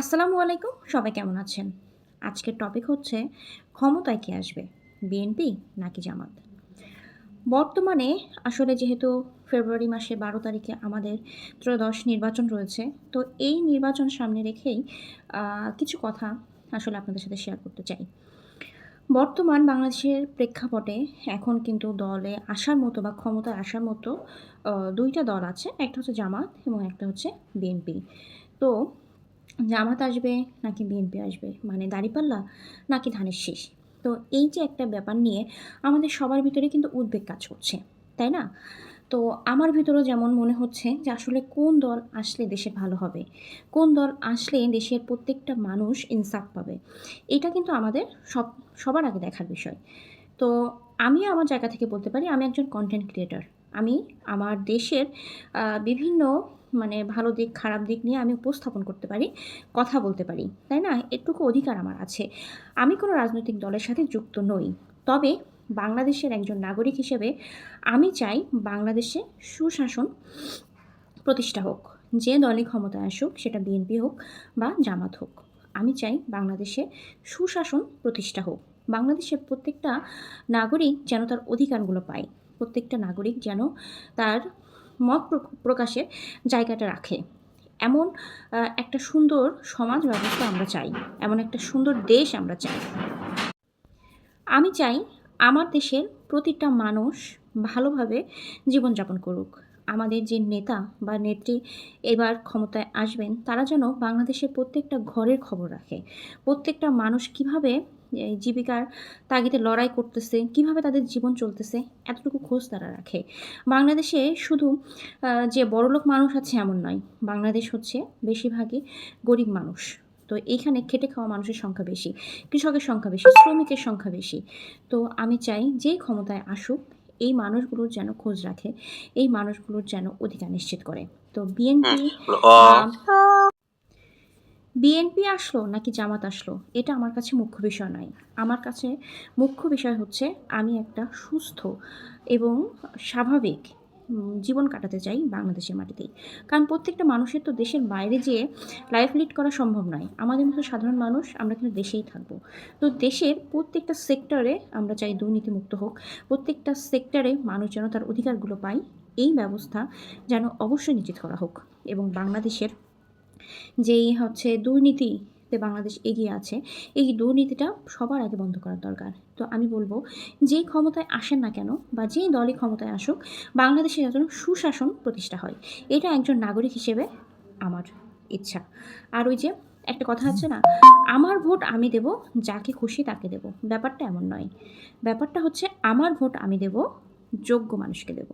আসসালামু আলাইকুম, সবাই কেমন আছেন? আজকের টপিক হচ্ছে, ক্ষমতায় কে আসবে বিএনপি নাকি জামাত? বর্তমানে, আসলে যেহেতু ফেব্রুয়ারি মাসে বারো তারিখে আমাদের ত্রয়োদশ নির্বাচন রয়েছে, তো এই নির্বাচন সামনে রেখেই কিছু কথা আসলে আপনাদের সাথে শেয়ার করতে চাই। বর্তমান বাংলাদেশের প্রেক্ষাপটে এখন কিন্তু দলে আসার মতো বা ক্ষমতায় আসার মতো দুইটা দল আছে, একটা হচ্ছে জামাত এবং একটা হচ্ছে বিএনপি তো জামাত আসবে নাকি বিএনপি আসবে? মানে দাঁড়িপাল্লা নাকি ধানের শীষ? তো এই যে একটা ব্যাপার নিয়ে আমাদের সবার ভিতরে কিন্তু উদ্বেগ কাজ করছে, তাই না? তো আমার ভিতরেও যেমন মনে হচ্ছে যে আসলে কোন দল আসলে দেশে ভালো হবে? কোন দল আসলে দেশের প্রত্যেকটা মানুষ ইনসাফ পাবে? এটা কিন্তু আমাদের সব, সবার আগে দেখার বিষয়। তো আমি আমার জায়গা থেকে বলতে পারি, আমি একজন কন্টেন্ট ক্রিয়েটর আমি আমার দেশের বিভিন্ন মানে ভালো দিক, খারাপ দিক নিয়ে আমি উপস্থাপন করতে পারি, কথা বলতে পারি, তাই না? এটুকু অধিকার আমার আছে। আমি কোনো রাজনৈতিক দলের সাথে যুক্ত নই। তবে বাংলাদেশের একজন নাগরিক হিসেবে আমি চাই বাংলাদেশে সুশাসন প্রতিষ্ঠা হোক। যে দলই ক্ষমতায় আসুক, সেটা বিএনপি হোক বা জামাত হোক। আমি চাই বাংলাদেশে সুশাসন প্রতিষ্ঠা হোক। বাংলাদেশের প্রত্যেকটা নাগরিক যেন তার অধিকারগুলো পায়। প্রত্যেকটা নাগরিক যেন তার মত প্র- প্রকাশের জায়গাটা রাখে। এমন একটা সুন্দর সমাজ ব্যবস্থা আমরা চাই। এমন একটা সুন্দর দেশ আমরা চাই। আমি চাই আমার দেশের প্রতিটা মানুষ ভালোভাবে জীবনযাপন করুক। আমাদের যে নেতা বা নেত্রী এবার ক্ষমতায় আসবেন, তারা যেন বাংলাদেশের প্রত্যেকটা ঘরের খবর রাখে। প্রত্যেকটা মানুষ কীভাবে জীবিকার তাগিদে লড়াই করতেছে, কীভাবে তাদের জীবন চলতেছে, এতটুকু খোঁজ তারা রাখে। বাংলাদেশে শুধু যে বড়লোক মানুষ আছে এমন নয়, বাংলাদেশ হচ্ছে বেশিরভাগই গরিব মানুষ। তো এইখানে খেটে খাওয়া মানুষের সংখ্যা বেশি, কৃষকের সংখ্যা বেশি, শ্রমিকের সংখ্যা বেশি। তো আমি চাই যেই ক্ষমতায় আসুক এই মানুষগুলোর যেন খোঁজ রাখে এই মানুষগুলোর যেন অধিকার নিশ্চিত করে। তো বিএনপি বিএনপি আসলো নাকি জামাত আসলো? এটা আমার কাছে মুখ্য বিষয় নয়। আমার কাছে মুখ্য বিষয় হচ্ছে আমি একটা সুস্থ এবং স্বাভাবিক জীবন কাটাতে চাই বাংলাদেশের মাটিতেই। কারণ প্রত্যেকটা মানুষের তো দেশের বাইরে যেয়ে লাইফ লিড করা সম্ভব নয়। আমাদের মতো সাধারণ মানুষ আমরা কিন্তু দেশেই থাকব। তো দেশের প্রত্যেকটা সেক্টরে আমরা চাই দুর্নীতিমুক্ত হোক। প্রত্যেকটা সেক্টরে মানুষ যেন তার অধিকারগুলো পায়। এই ব্যবস্থা যেন অবশ্যই নিশ্চিত করা হোক। এবং বাংলাদেশের যেই হচ্ছে দুর্নীতিতে বাংলাদেশ এগিয়ে আছে, এই দুর্নীতিটা সবার আগে বন্ধ করার দরকার। তো আমি বলব, যে ক্ষমতায় আসেন না কেন বা যেই দলই ক্ষমতায় আসুক, বাংলাদেশে যেন সুশাসন প্রতিষ্ঠা হয়। এটা একজন নাগরিক হিসেবে আমার ইচ্ছা। আর ওই যে একটা কথা আছে না, আমার ভোট আমি দেব, যাকে খুশি তাকে দেব। ব্যাপারটা এমন নয়। ব্যাপারটা হচ্ছে, আমার ভোট আমি দেব, যোগ্য মানুষকে দেব।